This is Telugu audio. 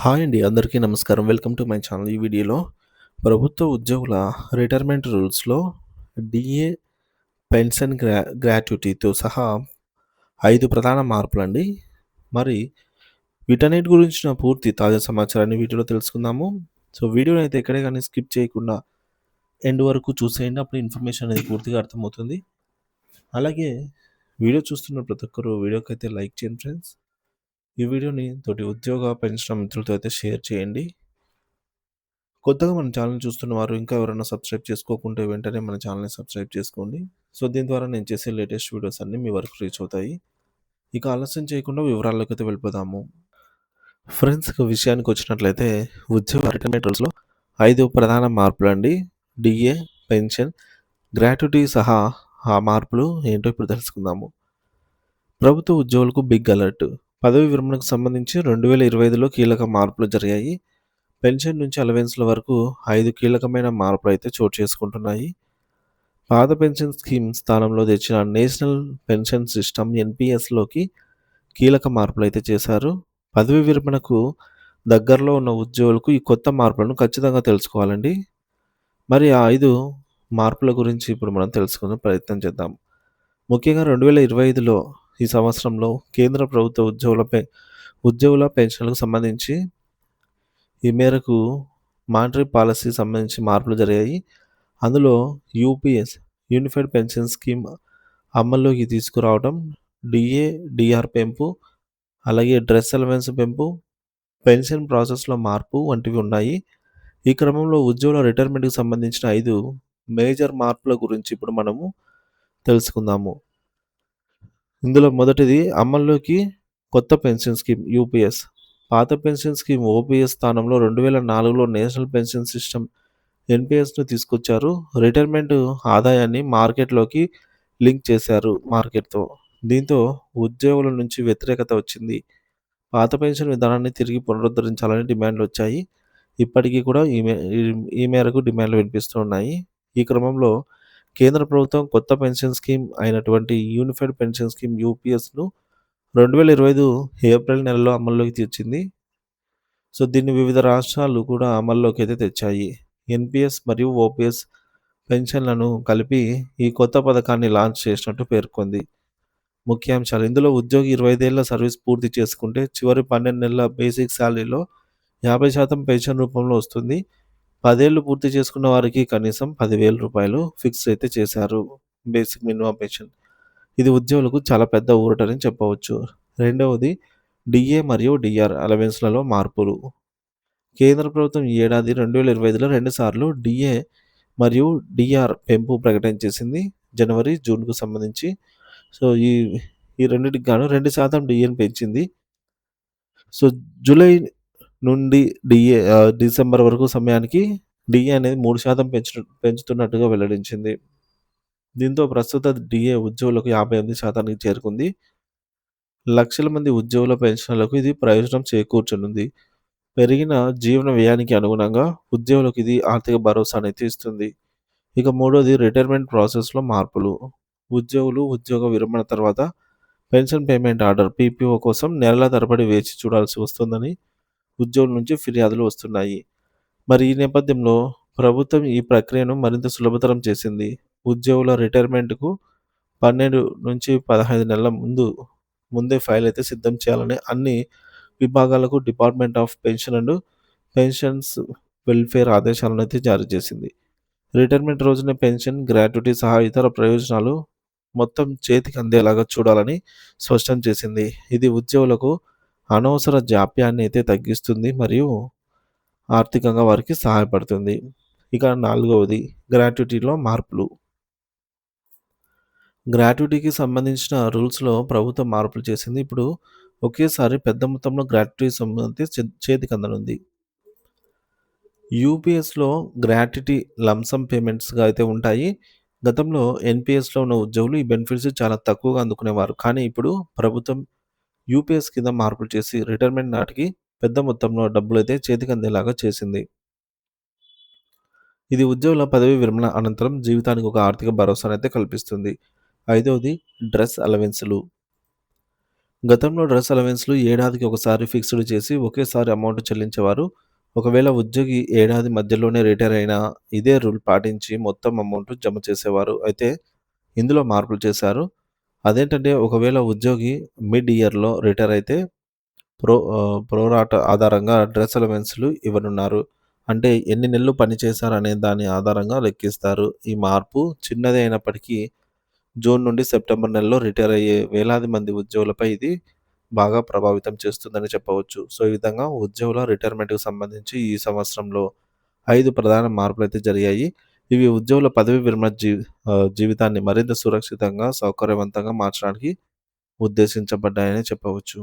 హాయ్ అండి అందరికీ నమస్కారం. వెల్కమ్ టు మై ఛానల్ ఈ వీడియోలో ప్రభుత్వ ఉద్యోగుల రిటైర్మెంట్ రూల్స్లో డిఏ పెన్షన్ గ్రా గ్రాట్యుటీతో సహా ఐదు ప్రధాన మార్పులండి. మరి వీటన్నిటి గురించిన పూర్తి తాజా సమాచారాన్ని వీడియోలో తెలుసుకుందాము. సో వీడియోని అయితే ఎక్కడే కానీ స్కిప్ చేయకుండా ఎండ్ వరకు చూసేయండి అప్పుడు ఇన్ఫర్మేషన్ అనేది పూర్తిగా అర్థమవుతుంది. అలాగే వీడియో చూస్తున్న ప్రతి ఒక్కరు వీడియోకి అయితే లైక్ చేయండి ఫ్రెండ్స్. ఈ వీడియోని తోటి ఉద్యోగ పెంచిన మిత్రులతో అయితే షేర్ చేయండి. కొత్తగా మన ఛానల్ చూస్తున్న వారు ఇంకా ఎవరైనా సబ్స్క్రైబ్ చేసుకోకుంటే వెంటనే మన ఛానల్ని సబ్స్క్రైబ్ చేసుకోండి. సో దీని ద్వారా నేను చేసే లేటెస్ట్ వీడియోస్ అన్నీ మీ వరకు రీచ్ అవుతాయి. ఇక ఆలస్యం చేయకుండా వివరాల్లోకి అయితే వెళ్ళిపోదాము. ఫ్రెండ్స్ విషయానికి వచ్చినట్లయితే ఉద్యోగ రిటైర్మెంట్ రూల్స్లో ఐదు ప్రధాన మార్పులు అండి డిఏ పెన్షన్ గ్రాట్యుటీ సహా ఆ మార్పులు ఏంటో ఇప్పుడు తెలుసుకుందాము. ప్రభుత్వ ఉద్యోగులకు బిగ్ అలర్ట్. పదవి విరమణకు సంబంధించి రెండు వేల ఇరవై ఐదులో కీలక మార్పులు జరిగాయి. పెన్షన్ నుంచి అలవెన్స్ల వరకు ఐదు కీలకమైన మార్పులు అయితే చోటు చేసుకుంటున్నాయి. పాత పెన్షన్ స్కీమ్ స్థానంలో తెచ్చిన నేషనల్ పెన్షన్ సిస్టమ్ ఎన్పిఎస్లోకి కీలక మార్పులు అయితే చేశారు. పదవి విరమణకు దగ్గరలో ఉన్న ఉద్యోగులకు ఈ కొత్త మార్పులను ఖచ్చితంగా తెలుసుకోవాలండి. మరి ఆ ఐదు మార్పుల గురించి ఇప్పుడు మనం తెలుసుకునే ప్రయత్నం చేద్దాం. ముఖ్యంగా రెండు వేల ఇరవై ఐదులో ఈ సంవత్సరంలో కేంద్ర ప్రభుత్వ ఉద్యోగులపై ఉద్యోగుల పెన్షన్లకు సంబంధించి ఈ మేరకు మానిటరీ పాలసీ సంబంధించి మార్పులు జరిగాయి. అందులో యూపీఎస్ యూనిఫైడ్ పెన్షన్ స్కీమ్ అమల్లోకి తీసుకురావడం డిఏ డిఆర్ పెంపు అలాగే డ్రెస్ అలవెన్స్ పెంపు పెన్షన్ ప్రాసెస్లో మార్పు వంటివి ఉన్నాయి. ఈ క్రమంలో ఉద్యోగుల రిటైర్మెంట్కి సంబంధించిన ఐదు మేజర్ మార్పుల గురించి ఇప్పుడు మనము తెలుసుకుందాము. ఇందులో మొదటిది అమల్లోకి కొత్త పెన్షన్ స్కీమ్ యూపీఎస్. పాత పెన్షన్ స్కీమ్ ఓపీఎస్ స్థానంలో రెండు వేల నాలుగులో నేషనల్ పెన్షన్ సిస్టమ్ ఎన్పిఎస్ను తీసుకొచ్చారు. రిటైర్మెంట్ ఆదాయాన్ని మార్కెట్లోకి లింక్ చేశారు మార్కెట్తో. దీంతో ఉద్యోగుల నుంచి వ్యతిరేకత వచ్చింది. పాత పెన్షన్ విధానాన్ని తిరిగి పునరుద్ధరించాలని డిమాండ్లు వచ్చాయి. ఇప్పటికీ కూడా ఈ మే ఈ మేరకు డిమాండ్లు వినిపిస్తూ ఉన్నాయి. ఈ క్రమంలో కేంద్ర ప్రభుత్వం కొత్త పెన్షన్ స్కీమ్ అయినటువంటి యూనిఫైడ్ పెన్షన్ స్కీమ్ యూపీఎస్ను రెండు వేల ఇరవై ఐదు ఏప్రిల్ నెలలో అమల్లోకి తెచ్చింది. సో దీన్ని వివిధ రాష్ట్రాలు కూడా అమల్లోకి అయితే తెచ్చాయి. ఎన్పిఎస్ మరియు ఓపీఎస్ పెన్షన్లను కలిపి ఈ కొత్త పథకాన్ని లాంచ్ చేసినట్టు పేర్కొంది. ముఖ్యాంశాలు ఇందులో ఉద్యోగి ఇరవై ఐదేళ్ళ సర్వీస్ పూర్తి చేసుకుంటే చివరి పన్నెండు నెలల బేసిక్ శాలరీలో యాభై శాతం పెన్షన్ రూపంలో వస్తుంది. పదేళ్ళు పూర్తి చేసుకున్న వారికి కనీసం పదివేల రూపాయలు ఫిక్స్ అయితే చేశారు. బేసిక్ మినిమం పెన్షన్ ఇది ఉద్యోగులకు చాలా పెద్ద ఊరటని చెప్పవచ్చు. రెండవది డిఏ మరియు డిఆర్ అలవెన్స్లలో మార్పులు. కేంద్ర ప్రభుత్వం ఈ ఏడాది రెండు వేల ఇరవై ఐదులో రెండుసార్లు డిఏ మరియు డిఆర్ పెంపు ప్రకటించేసింది. జనవరి జూన్కు సంబంధించి. సో ఈ ఈ రెండింటికి గాను రెండు శాతం డిఏని పెంచింది. సో జూలై నుండి డిఏ డిసెంబర్ వరకు సమయానికి డిఏ అనేది మూడు శాతం పెంచు పెంచుతున్నట్టుగా వెల్లడించింది. దీంతో ప్రస్తుత డిఏ ఉద్యోగులకు యాభై ఎనిమిది శాతానికి చేరుకుంది. లక్షల మంది ఉద్యోగుల పెన్షన్లకు ఇది ప్రయోజనం చేకూర్చనుంది. పెరిగిన జీవన వ్యయానికి అనుగుణంగా ఉద్యోగులకు ఇది ఆర్థిక భరోసా అనేది ఇస్తుంది. ఇక మూడోది రిటైర్మెంట్ ప్రాసెస్లో మార్పులు. ఉద్యోగులు ఉద్యోగ విరమణ తర్వాత పెన్షన్ పేమెంట్ ఆర్డర్ పీపీఓ కోసం నెలల తరబడి వేచి చూడాల్సి వస్తుందని ఉద్యోగుల నుంచి ఫిర్యాదులు వస్తున్నాయి. మరి ఈ నేపథ్యంలో ప్రభుత్వం ఈ ప్రక్రియను మరింత సులభతరం చేసింది. ఉద్యోగుల రిటైర్మెంట్కు పన్నెండు నుంచి పదహైదు నెలల ముందు ముందే ఫైల్ అయితే సిద్ధం చేయాలని అన్ని విభాగాలకు department of pension and pensions welfare ఆదేశాలను అయితే జారీ చేసింది. రిటైర్మెంట్ రోజున పెన్షన్ గ్రాట్యుటీ సహా ఇతర ప్రయోజనాలు మొత్తం చేతికి అందేలాగా చూడాలని స్పష్టం చేసింది. ఇది ఉద్యోగులకు అనవసర జాప్యాన్ని అయితే తగ్గిస్తుంది మరియు ఆర్థికంగా వారికి సహాయపడుతుంది. ఇక నాలుగవది గ్రాట్యుటీలో మార్పులు. గ్రాట్యుటీకి సంబంధించిన రూల్స్లో ప్రభుత్వం మార్పులు చేసింది. ఇప్పుడు ఒకేసారి పెద్ద మొత్తంలో గ్రాట్యుటీ సంబంధించి చేతికి అందనుంది. యూపీఎస్లో గ్రాట్యుటీ లంసం పేమెంట్స్గా అయితే ఉంటాయి. గతంలో ఎన్పిఎస్లో ఉన్న ఉద్యోగులు ఈ బెనిఫిట్స్ చాలా తక్కువగా అందుకునేవారు. కానీ ఇప్పుడు ప్రభుత్వం యూపీఎస్ కింద మార్పులు చేసి రిటైర్మెంట్ నాటికి పెద్ద మొత్తంలో డబ్బులు అయితే చేతికి అందేలాగా చేసింది ఇది ఉద్యోగుల పదవి విరమణ అనంతరం జీవితానికి ఒక ఆర్థిక భరోసానైతే కల్పిస్తుంది ఐదవది డ్రెస్ అలవెన్సులు గతంలో డ్రెస్ అలవెన్స్‌లు ఏడాదికి ఒకసారి ఫిక్స్‌డ్ చేసి ఒకేసారి అమౌంట్ చెల్లించేవారు. ఒకవేళ ఉద్యోగి ఏడాది మధ్యలోనే రిటైర్ అయినా ఇదే రూల్ పాటించి మొత్తం అమౌంట్ జమ చేసేవారు. అయితే ఇందులో మార్పులు చేశారు. అదేంటంటే ఒకవేళ ఉద్యోగి మిడ్ ఇయర్‌లో రిటైర్ అయితే ప్రో ప్రోరాట ఆధారంగా డ్రెస్ అలవెన్స్‌లు ఇవ్వనున్నారు. అంటే ఎన్ని నెలలు పని చేశారనే దాని ఆధారంగా లెక్కిస్తారు. ఈ మార్పు చిన్నదే అయినప్పటికీ జూన్ నుండి సెప్టెంబర్ నెలలో రిటైర్ అయ్యే వేలాది మంది ఉద్యోగులపై ఇది బాగా ప్రభావితం చేస్తుందని చెప్పవచ్చు. సో, ఈ విధంగా ఉద్యోగుల రిటైర్మెంట్‌కి సంబంధించి ఈ సంవత్సరంలో ఐదు ప్రధాన మార్పులు అయితే జరిగాయి. ఇవి ఉద్యోగుల పదవీ విరమణ జీ జీవితాన్ని మరింత సురక్షితంగా, సౌకర్యవంతంగా మార్చడానికి ఉద్దేశించబడ్డాయని చెప్పవచ్చు.